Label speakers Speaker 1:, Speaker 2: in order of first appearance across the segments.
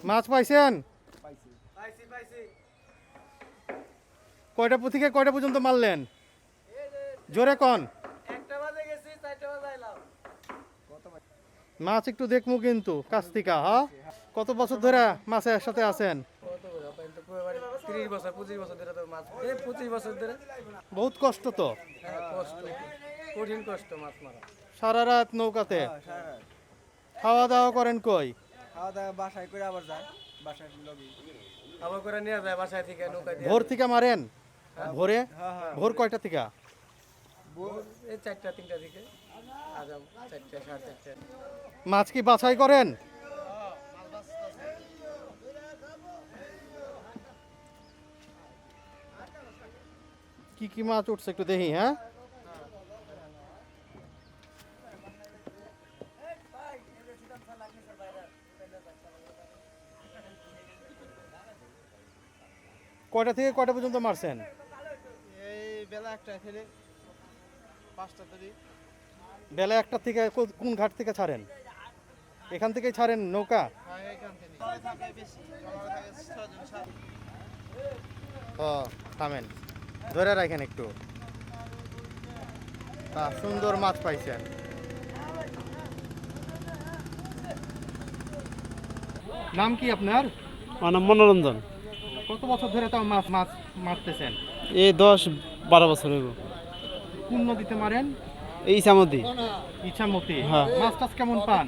Speaker 1: মাছ পাইছেন?
Speaker 2: পাইছি পাইছি।
Speaker 1: কয়টা থেকে কয়টা পর্যন্ত মারলেন? জোরে কন। মাছ একটু দেখমু কিন্তু কাস্তিকা হ্যাঁ কত বছর ধরে মাছের সাথে আছেন?
Speaker 2: কত বড় আপনার তো পুরো বাড়ি তিরিশ বছর পঁচিশ বছর ধরে তো মাছ এই পঁচিশ বছর ধরে।
Speaker 1: বহুত কষ্ট তো?
Speaker 2: হ্যাঁ, কঠিন কষ্ট মাছ মারা।
Speaker 1: সারা রাত নৌকাতে? খাওয়া দাওয়া করেন কই?
Speaker 3: খাওয়া দাওয়া বাসায় করে আবার যায় বাসায় লগি।
Speaker 2: আবার করে নিয়ে যায় বাসায় থেকে নৌকা দিয়ে।
Speaker 1: ভোর থেকে মারেন? ভোরে?
Speaker 3: হ্যাঁ হ্যাঁ।
Speaker 1: ভোর কয়টা থেকে?
Speaker 2: এই চারটা তিনটা থেকে। আগাম চারটা সাড়ে চারটা।
Speaker 1: মাছ কি বাছাই করেন? কি কি মাছ উঠছে একটু দেখি হ্যাঁ? কয়টা থেকে কয়টা পর্যন্ত মারছেন?
Speaker 3: এই বেলা একটা ফেলে পাঁচটা তৈরি।
Speaker 1: বেলা একটা থেকে কোন ঘাট থেকে ছাড়েন? এখান থেকেই ছাড়েন নৌকা?
Speaker 3: হ্যাঁ এখান
Speaker 1: ও থামেন। ধরে রাখেন একটু। সুন্দর মাছ পাইছেন। নাম কি আপনার?
Speaker 4: আমার নাম মনোরঞ্জন।
Speaker 1: কত বছর ধরে তাও মাছ মাছ মারতেছেন?
Speaker 4: এই দশ বারো বছর হইব।
Speaker 1: কোন নদীতে মারেন?
Speaker 4: এই ইসামতি
Speaker 1: ইচ্ছামতি
Speaker 4: হ্যাঁ।
Speaker 1: মাছ টাছ কেমন পান?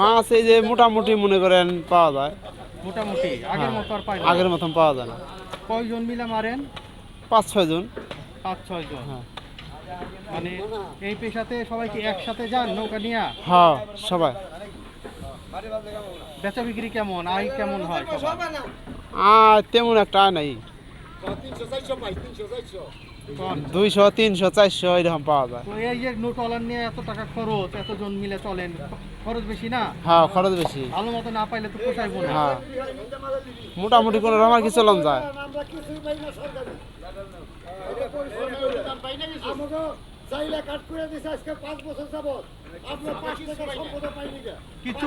Speaker 4: মাছ এই যে মোটামুটি মনে করেন পাওয়া যায়।
Speaker 1: মোটামুটি। আগের মতো আর পাই না।
Speaker 4: আগের মতন পাওয়া যায় না।
Speaker 1: কয়জন মিলে মারেন?
Speaker 4: পাঁচ ছয় জন।
Speaker 1: পাঁচ ছয় জন।
Speaker 4: হ্যাঁ।
Speaker 1: মানে এই পেশাতে সবাই কি একসাথে যান নৌকা নিয়ে?
Speaker 4: হ্যাঁ সবাই।
Speaker 1: বেচা বিক্রি কেমন? আয় কেমন হয় সবার?
Speaker 4: আর তেমন একটা আয় নাই। দুইশো তিনশো চারশো এরকম পাওয়া যায়।
Speaker 1: তো এই যে নোটওয়ালার নিয়ে এত টাকা খরচ এতজন মিলে চলেন খরচ বেশি না?
Speaker 4: হ্যাঁ খরচ বেশি।
Speaker 1: ভালো মতো না পাইলে তো পোষাইবো না
Speaker 4: হ্যাঁ। মোটামুটি কোনো রকম কিছু চলন যায়।
Speaker 5: চাইলে কাট করে দিছে আজকে পাঁচ বছর যাবত আপনার পাঁচ টাকা সম্পদ পাইনি কে?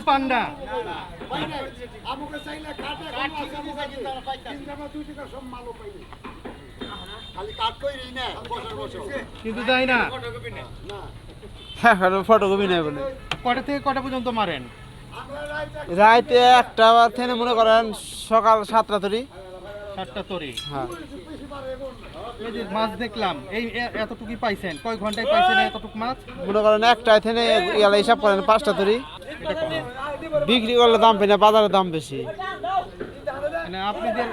Speaker 1: পান না।
Speaker 5: আমাকে চাইলে কাট এখন আছে আমাকে তিন টাকা দুই টাকা সব মালও পাইনি। খালি কাট কইরি না বছর বছর
Speaker 1: কিন্তু দেয় না?
Speaker 5: না।
Speaker 4: হ্যাঁ ফটোকপি নেই বলে।
Speaker 1: কটা থেকে কটা পর্যন্ত মারেন?
Speaker 5: রাইতে
Speaker 4: একটা থেকে মনে করেন সকাল সাতটা তরি
Speaker 1: সাতটা তরি।
Speaker 4: হ্যাঁ।
Speaker 5: এখন
Speaker 1: এই যে মাছ দেখলাম এই এ- এতটুকুই পাইছেন। কয় ঘন্টায় পাইছেন এতটুক মাছ?
Speaker 4: মনে করেন একটায় থেকে ইয়ালা হিসাব করেন পাঁচটা তরি। বিক্রি করলে দাম পাই না বাজারে দাম বেশি।
Speaker 1: মানে আপনাদের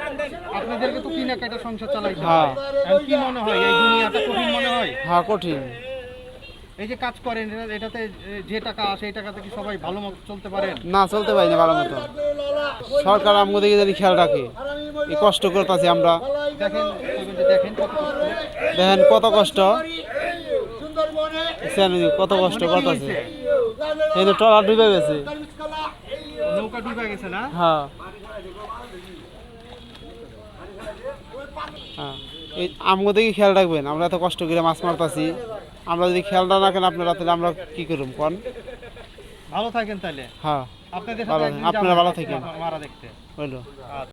Speaker 1: আপনাদেরকে তো কিনা কাটা সংসার চালাইতে
Speaker 4: হ্যাঁ।
Speaker 1: হয়। কি মনে হয়? এই দুনিয়াটা কঠিন মনে হয়?
Speaker 4: হ্যাঁ কঠিন।
Speaker 1: এই যে কাজ করেন এটাতে যে টাকা আসে এই টাকাতে কি সবাই ভালো মতো চলতে পারেন?
Speaker 4: না চলতে পারি না ভালো মতো। সরকার আমাদের যদি খেয়াল রাখে এই কষ্ট করতেছি আমরা।
Speaker 1: দেখেন দেখেন।
Speaker 4: দেখেন কত কষ্ট। কত কষ্ট করতেছে। এই যে ট্রলার ডুবে গেছে।
Speaker 1: নৌকা ডুবে গেছে না?
Speaker 4: হ্যাঁ। হ্যাঁ। এই আমাদের দিকে খেয়াল রাখবেন আমরা এত কষ্ট করে মাছ মারতাছি। আমরা যদি খেয়াল না রাখেন আপনারা তাহলে আমরা কি করুম কোন?
Speaker 1: ভালো থাকেন তাহলে।
Speaker 4: হ্যাঁ।
Speaker 1: আপনাদের সাথে
Speaker 4: আপনারা ভালো থাকেন।
Speaker 1: মারা দেখতে।
Speaker 4: হইল